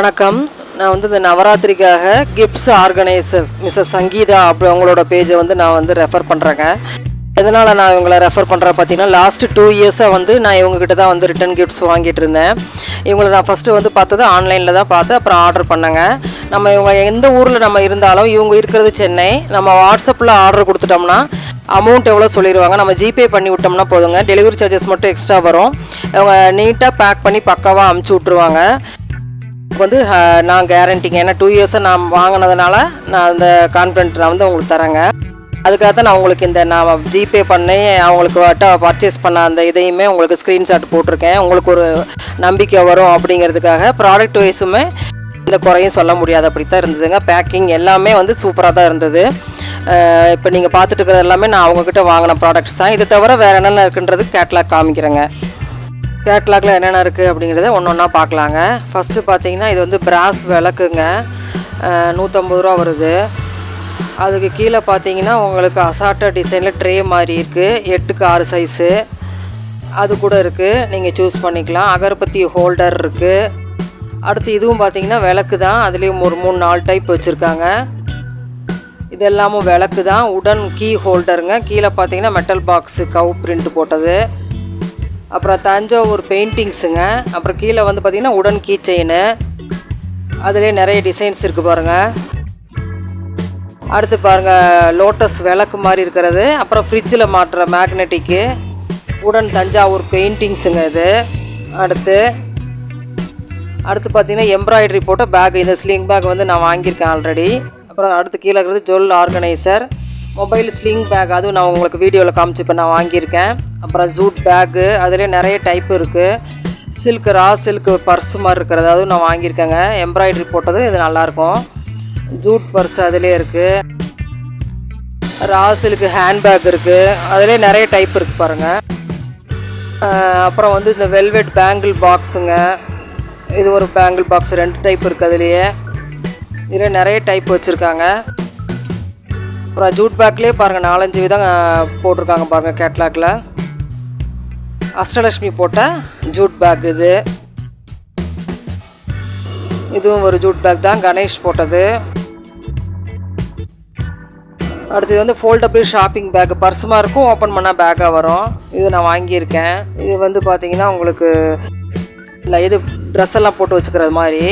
வணக்கம். நான் வந்து இந்த நவராத்திரிக்காக கிஃப்ட்ஸ் ஆர்கனைசர் மிஸ்ஸஸ் சங்கீதா அப்படி அவங்களோட பேஜை வந்து நான் வந்து ரெஃபர் பண்ணுறேங்க எதனால் நான் இவங்களை ரெஃபர் பண்ணுறேன் பார்த்தீங்கன்னா லாஸ்ட் டூ இயர்ஸாக வந்து நான் இவங்ககிட்ட தான் வந்து ரிட்டன் கிஃப்ட்ஸ் வாங்கிட்டு இருந்தேன். இவங்களை நான் ஃபஸ்ட்டு வந்து பார்த்தது ஆன்லைனில் தான் பார்த்து அப்புறம் ஆர்டர் பண்ணேங்க. நம்ம இவங்க எந்த ஊரில் நம்ம இருந்தாலும் இவங்க இருக்கிறது சென்னை. நம்ம வாட்ஸ்அப்பில் ஆர்டர் கொடுத்துட்டோம்னா அமௌண்ட் எவ்வளோ சொல்லிடுவாங்க? நம்ம ஜிபே பண்ணி விட்டோம்னா போதுங்க. டெலிவரி சார்ஜஸ் மட்டும் எக்ஸ்ட்ரா வரும். அவங்க நீட்டாக பேக் பண்ணி பக்காவாக அமுச்சு விட்ருவாங்க வந்து நான் கேரண்டிங்க ஏன்னா டூ இயர்ஸாக நான் வாங்கினதுனால நான் அந்த கான்ஃபிடென்ட் நான் வந்து உங்களுக்கு தரேங்க. அதுக்காக தான் நான் உங்களுக்கு இந்த நான் ஜிபே பண்ணி அவங்களுக்கு வட்ட பர்ச்சேஸ் பண்ண அந்த இதையுமே உங்களுக்கு ஸ்க்ரீன்ஷாட் போட்டிருக்கேன். உங்களுக்கு ஒரு நம்பிக்கை வரும் அப்படிங்கிறதுக்காக ப்ராடக்ட் வைஸுமே இந்த குறையும் சொல்ல முடியாது. அப்படி தான் இருந்ததுங்க. பேக்கிங் எல்லாமே வந்து சூப்பராக தான் இருந்தது. இப்போ நீங்கள் பார்த்துட்டு இருக்கிறது எல்லாமே நான் அவங்கக்கிட்ட வாங்கின ப்ராடக்ட்ஸ் தான். இதை தவிர வேறு என்னென்ன இருக்குன்றது கேட்லாக் காமிக்கிறேங்க. கேட்லாகில் என்னென்ன இருக்குது அப்படிங்கிறத ஒன்று ஒன்றா பார்க்கலாங்க ஃபஸ்ட்டு பார்த்தீங்கன்னா இது வந்து பிராஸ் விளக்குங்க. நூற்றம்பது ரூபா வருது. அதுக்கு கீழே பார்த்தீங்கன்னா உங்களுக்கு அசாட்டா டிசைனில் ட்ரே மாதிரி இருக்குது எட்டுக்கு ஆறு சைஸு அது கூட இருக்குது நீங்கள் சூஸ் பண்ணிக்கலாம். அகர்பத்தி ஹோல்டர் இருக்குது அடுத்து இதுவும் பார்த்தீங்கன்னா விளக்கு தான். அதுலேயும் ஒரு மூணு நாலு டைப் வச்சுருக்காங்க. இது எல்லாமும் விளக்கு தான். உடன் கீ ஹோல்டருங்க கீழே பார்த்தீங்கன்னா மெட்டல் பாக்ஸு கவு பிரிண்ட் போட்டது. அப்புறம் தஞ்சாவூர் பெயிண்டிங்ஸுங்க அப்புறம் கீழே வந்து பார்த்திங்கன்னா உடன் கீ செயின் அதுலேயே நிறைய டிசைன்ஸ் இருக்குது பாருங்கள் அடுத்து பாருங்கள் லோட்டஸ் விளக்கு மாதிரி இருக்கிறது. அப்புறம் ஃப்ரிட்ஜில் மாட்டுற மேக்னெட்டிக்கு உடன் தஞ்சாவூர் பெயிண்டிங்ஸுங்க இது. அடுத்து அடுத்து பார்த்தீங்கன்னா எம்ப்ராய்டரி போட்ட பேக் இந்த ஸ்லிங் பேக் வந்து நான் வாங்கியிருக்கேன் ஆல்ரெடி அப்புறம் அடுத்து கீழே இருக்கிறது jewel organiser. Mobile sling bag அதுவும் நான் உங்களுக்கு வீடியோவில் காமிச்சு இப்போ நான் வாங்கியிருக்கேன். அப்புறம் ஜூட் பேக்கு அதுலேயே நிறைய டைப் இருக்குது சில்க் ரா சில்க் பர்ஸ் மாதிரி இருக்கிறது அதுவும் நான் வாங்கியிருக்கேங்க. எம்ப்ராய்டரி போட்டது இது நல்லாயிருக்கும். ஜூட் பர்ஸ் அதிலே இருக்குது ரா சில்க் ஹேண்ட்பேக் இருக்குது அதிலே நிறைய டைப் இருக்குது பாருங்கள் அப்புறம் வந்து இந்த வெல்வெட் பேங்கிள் பாக்ஸுங்க. இது ஒரு பேங்கிள் பாக்ஸ் ரெண்டு டைப் இருக்குது அதுலேயே. இதில் நிறைய டைப் வச்சுருக்காங்க. அப்புறம் ஜூட் பேக்லேயே பாருங்கள் நாலஞ்சு விதம் போட்டிருக்காங்க பாருங்கள் கேட்லாகில் அஷ்டலட்சுமி போட்ட ஜூட் பேக் இது. இதுவும் ஒரு ஜூட் பேக் தான் கணேஷ் போட்டது. அடுத்தது வந்து ஃபோல்டபிள் ஷாப்பிங் பேக் பர்ஸுமாக இருக்கும் ஓப்பன் பண்ணால் பேக்காக வரும். இது நான் வாங்கியிருக்கேன். இது வந்து பார்த்திங்கன்னா உங்களுக்கு இல்லை இது ட்ரெஸ் எல்லாம் போட்டு வச்சுக்கிறது மாதிரி.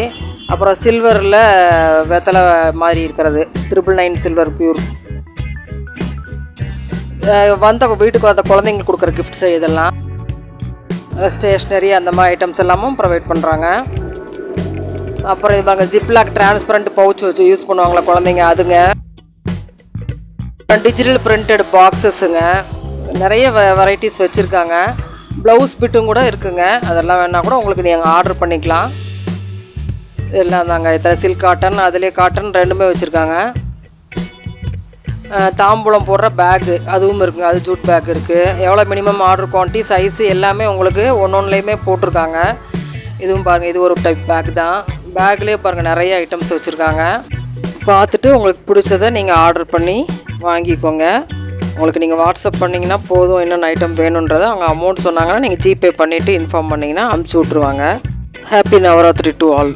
அப்புறம் சில்வரில் வெத்தலை மாதிரி இருக்கிறது. ட்ரிபிள் நைன் சில்வர் பியூர் வந்த வீட்டுக்கு வந்த குழந்தைங்களுக்கு கொடுக்குற கிஃப்ட்ஸ் இதெல்லாம். ஸ்டேஷ்னரி அந்த மாதிரி ஐட்டம்ஸ் எல்லாமும் ப்ரொவைட் பண்ணுறாங்க அப்புறம் இது பாருங்க ஜிப்லாக் டிரான்ஸ்பரண்ட் பவுச் வச்சு யூஸ் பண்ணுவாங்களா குழந்தைங்க அதுங்க. டிஜிட்டல் பிரிண்டட் பாக்ஸஸுங்க நிறைய வெரைட்டிஸ் வச்சுருக்காங்க. ப்ளவுஸ் பிட்டும் கூட இருக்குங்க. அதெல்லாம் வேணால் கூட உங்களுக்கு நீங்கள் ஆர்டர் பண்ணிக்கலாம். இதெல்லாம் தாங்க இத்தனை சில்க் காட்டன் அதிலே காட்டன் ரெண்டுமே வச்சுருக்காங்க. தாம்பூலம் போடுற பேக்கு அதுவும் இருக்குங்க. அது ஜூட் பேக் இருக்குது எவ்வளோ மினிமம் ஆர்டர் குவான்டிட்டி சைஸு எல்லாமே உங்களுக்கு ஒன்று ஒன்றுலேயுமே போட்டிருக்காங்க. இதுவும் பாருங்கள் இது ஒரு டைப் பேக் தான். பேக்லேயே பாருங்கள் நிறைய ஐட்டம்ஸ் வச்சுருக்காங்க. பார்த்துட்டு உங்களுக்கு பிடிச்சதை நீங்கள் ஆர்டர் பண்ணி வாங்கிக்கோங்க. உங்களுக்கு நீங்கள் வாட்ஸ்அப் பண்ணிங்கன்னா போதும் என்னென்ன ஐட்டம் வேணுன்றதை அவங்க அமௌண்ட் சொன்னாங்கன்னா நீங்கள் ஜிபே பண்ணிவிட்டு இன்ஃபார்ம் பண்ணிங்கன்னா அமுச்சு விட்ருவாங்க ஹாப்பி நவராத்திரி டு ஆல்